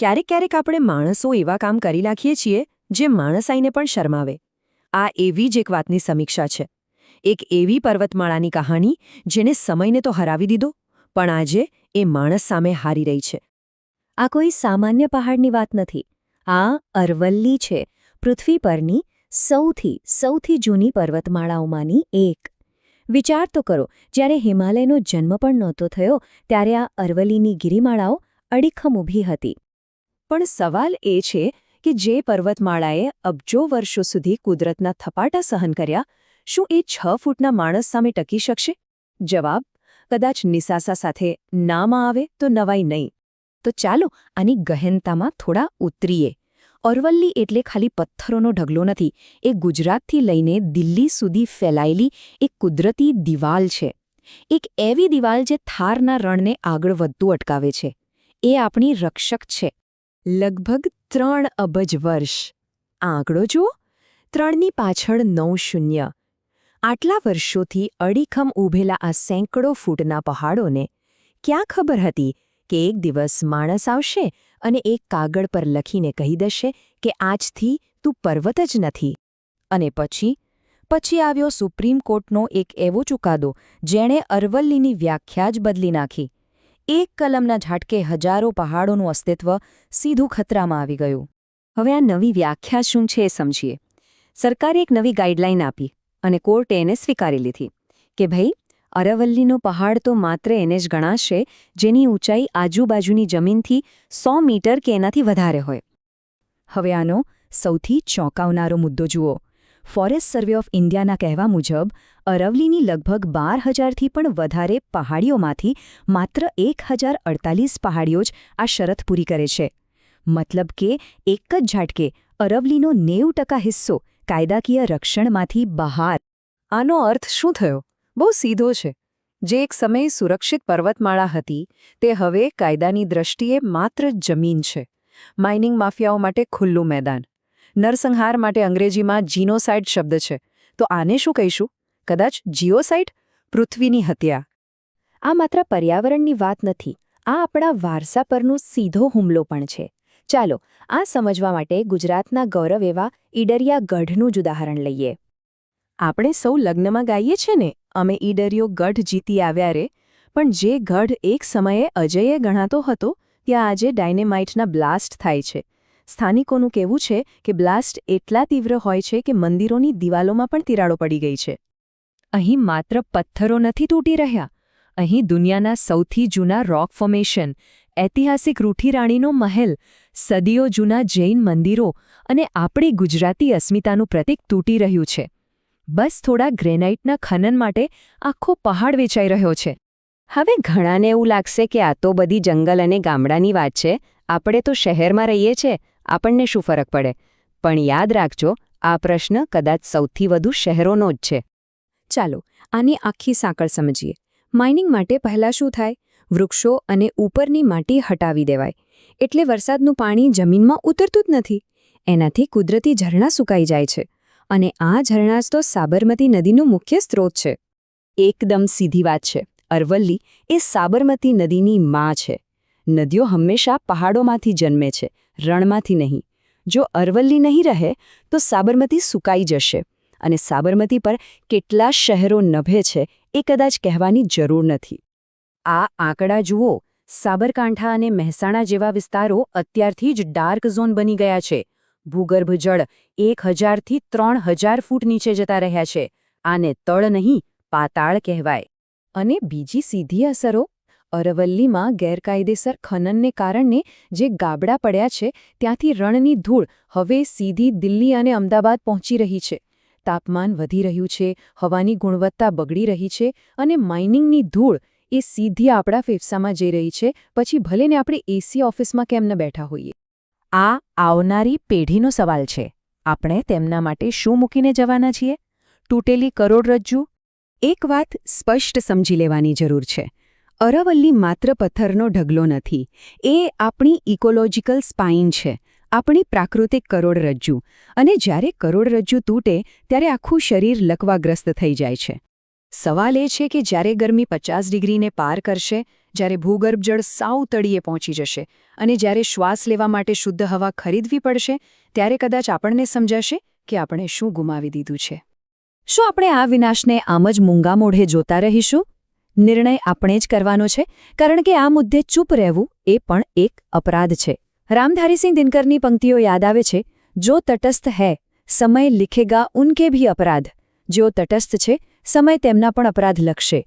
ક્યારેક ક્યારેક આપણે માણસો એવા કામ કરી નાખીએ છીએ, જે માણસાઈને પણ શરમાવે. આ એવી જ એક વાતની સમીક્ષા છે. એક એવી પર્વતમાળાની કહાણી જેને સમયને તો હરાવી દીધો, પણ આજે એ માણસ સામે હારી રહી છે. આ કોઈ સામાન્ય પહાડની વાત નથી. આ અરવલ્લી છે, પૃથ્વી પરની સૌથી સૌથી જૂની પર્વતમાળાઓમાંની એક. વિચાર તો કરો, જ્યારે હિમાલયનો જન્મ પણ નહોતો થયો, ત્યારે આ અરવલ્લીની ગિરિમાળાઓ અડીખમ ઊભી હતી. પણ સવાલ એ છે કે જે પર્વતમાળાએ અબજો વર્ષો સુધી કુદરતના થપાટા સહન કર્યા, શું એ છ ફૂટના માણસ સામે ટકી શકશે? જવાબ, કદાચ નિસાસા સાથે નામાં આવે તો નવાઈ નહીં. તો ચાલો આની ગહેનતામાં થોડા ઉતરીએ. અરવલ્લી એટલે ખાલી પથ્થરોનો ઢગલો નથી, એ ગુજરાતથી લઈને દિલ્હી સુધી ફેલાયેલી એક કુદરતી દિવાલ છે. એક એવી દિવાલ જે થારના રણને આગળ વધતું અટકાવે છે. એ આપણી રક્ષક છે. લગભગ ત્રણ અબજ વર્ષ. આંકડો જુઓ. ત્રણની પાછળ નવ શૂન્ય. આટલા વર્ષોથી અડીખમ ઊભેલા આ સેંકડો ફૂટના પહાડોને ક્યાં ખબર હતી કે એક દિવસ માણસ આવશે અને એક કાગળ પર લખીને કહી દેશે કે આજથી તું પર્વત જ નથી. અને પછી? પછી આવ્યો સુપ્રીમ કોર્ટનો એક એવો ચુકાદો જેણે અરવલ્લીની વ્યાખ્યા જ બદલી નાખી. એક કલમના ઝાટકે હજારો પહાડોનું અસ્તિત્વ સીધું ખતરામાં આવી ગયું. હવે આ નવી વ્યાખ્યા શું છે એ સમજીએ. સરકારે એક નવી ગાઈડલાઈન આપી અને કોર્ટે એને સ્વીકારી લીધી કે ભાઈ, અરવલ્લીનો પહાડ તો માત્ર એને જ ગણાશે જેની ઊંચાઈ આજુબાજુની જમીનથી સો મીટર કે એનાથી વધારે હોય. હવે આનો સૌથી ચોંકાવનારો મુદ્દો જુઓ. ફોરેસ્ટ સર્વે ઓફ ઇન્ડિયાના કહેવા મુજબ, અરવલીની લગભગ બાર હજારથી પણ વધારે પહાડીઓમાંથી માત્ર એક પહાડીઓ જ આ શરત પૂરી કરે છે. મતલબ કે એક જ ઝાટકે અરવલીનો નેવું ટકા હિસ્સો કાયદાકીય રક્ષણમાંથી બહાર. આનો અર્થ શું થયો? બહુ સીધો છે. જે એક સમયે સુરક્ષિત પર્વતમાળા હતી, તે હવે કાયદાની દ્રષ્ટિએ માત્ર જમીન છે. માઇનિંગ માફિયાઓ માટે ખુલ્લું મેદાન. નરસંહાર માટે અંગ્રેજીમાં જીનોસાઇડ શબ્દ છે. તો આને શું કહીશું? કદાચ જીઓસાઇટ પૃથ્વીની હત્યા. આ માત્ર પર્યાવરણની વાત નથી. આ આપણા વારસા પરનો સીધો હુમલો પણ છે. ચાલો, આ સમજવા માટે ગુજરાતના ગૌરવ એવા ઈડરિયા ગઢનું જ ઉદાહરણ લઈએ. આપણે સૌ લગ્નમાં ગાઈએ છે ને, અમે ઈડરિયો ગઢ જીતી આવ્યા રે, પણ જે ગઢ એક સમયે અજયે ગણાતો હતો, ત્યાં આજે ડાયનેમાઇટના બ્લાસ્ટ થાય છે. સ્થાનિકોનું કહેવું છે કે બ્લાસ્ટ એટલા તીવ્ર હોય છે કે મંદિરોની દિવાલોમાં પણ તિરાડો પડી ગઈ છે. અહીં માત્ર પથ્થરો નથી તૂટી રહ્યા. અહીં દુનિયાના સૌથી જૂના રોક ફોર્મેશન, ઐતિહાસિક રૂઠીરાણીનો મહેલ, સદીઓ જૂના જૈન મંદિરો અને આપણી ગુજરાતી અસ્મિતાનું પ્રતીક તૂટી રહ્યું છે. બસ થોડા ગ્રેનાઇટના ખનન માટે આખો પહાડ વેચાઈ રહ્યો છે. હવે ઘણાને એવું લાગશે કે આ તો બધી જંગલ અને ગામડાની વાત છે. આપણે તો શહેરમાં રહીએ છીએ. આપણને શું ફરક પડે? પણ યાદ રાખજો, આ પ્રશ્ન કદાચ સૌથી વધુ શહેરોનો જ છે. ચાલો, આની આખી સાંકળ સમજીએ. માઇનિંગ માટે પહેલાં શું થાય? વૃક્ષો અને ઉપરની માટી હટાવી દેવાય. એટલે વરસાદનું પાણી જમીનમાં ઉતરતું જ નથી. એનાથી કુદરતી ઝરણા સુકાઈ જાય છે. અને આ ઝરણા તો સાબરમતી નદીનું મુખ્ય સ્ત્રોત છે. એકદમ સીધી વાત છે. અરવલ્લી એ સાબરમતી નદીની માં છે. નદીઓ હંમેશા પહાડોમાંથી જન્મે છે, રણમાંથી નહીં. જો અરવલ્લી નહીં રહે, તો સાબરમતી સુકાઈ જશે અને સાબરમતી પર કેટલા શહેરો નભે છે એ કદાચ કહેવાની જરૂર નથી. આ આંકડા જુઓ, સાબરકાંઠા અને મહેસાણા જેવા વિસ્તારો અત્યારથી જ ડાર્ક ઝોન બની ગયા છે. ભૂગર્ભ જળ એક હજારથી ત્રણ હજાર ફૂટ નીચે જતા રહ્યા છે. આને તળ નહીં, પાતાળ કહેવાય. અને બીજી સીધી અસરો અરવલ્લીમાં ગેરકાયદેસર ખનનને કારણે જે ગાબડા પડ્યા છે, ત્યાંથી રણની ધૂળ હવે સીધી દિલ્હી અને અમદાવાદ પહોંચી રહી છે. તાપમાન વધી રહ્યું છે, હવાની ગુણવત્તા બગડી રહી છે અને માઇનિંગની ધૂળ એ સીધી આપણા ફેફસામાં જઈ રહી છે, પછી ભલેને આપણે એસી ઓફિસમાં કેમ ન બેઠા હોઈએ. આ આવનારી પેઢીનો સવાલ છે. આપણે તેમના માટે શું મૂકીને જવાના છીએ? તૂટેલી કરોડરજ્જુ? એક વાત સ્પષ્ટ સમજી લેવાની જરૂર છે. અરવલ્લી માત્ર પથ્થરનો ઢગલો નથી. એ આપણી ઇકોલોજીકલ સ્પાઇન છે. આપણી પ્રાકૃતિક કરોડરજ્જુ. અને જ્યારે કરોડરજ્જુ તૂટે, ત્યારે આખું શરીર લકવાગ્રસ્ત થઈ જાય છે. સવાલ એ છે કે જ્યારે ગરમી પચાસ ડિગ્રીને પાર કરશે, જ્યારે ભૂગર્ભ જળ સાવ તળીએ પહોંચી જશે અને જ્યારે શ્વાસ લેવા માટે શુદ્ધ હવા ખરીદવી પડશે, ત્યારે કદાચ આપણને સમજાશે કે આપણે શું ગુમાવી દીધું છે. શું આપણે આ વિનાશને આમ જ મૂંગા મોઢે જોતા રહીશું? નિર્ણય આપણે જ કરવાનો છે, કારણ કે આ મુદ્દે ચૂપ રહેવું એ પણ એક અપરાધ છે. રામધારીસિંહ દિનકરની પંક્તિઓ યાદ આવે છે, જો તટસ્થ હૈ, સમય લિખેગા ઉનકે ભી અપરાધ. જેઓ તટસ્થ છે, સમય તેમના પણ અપરાધ લખશે.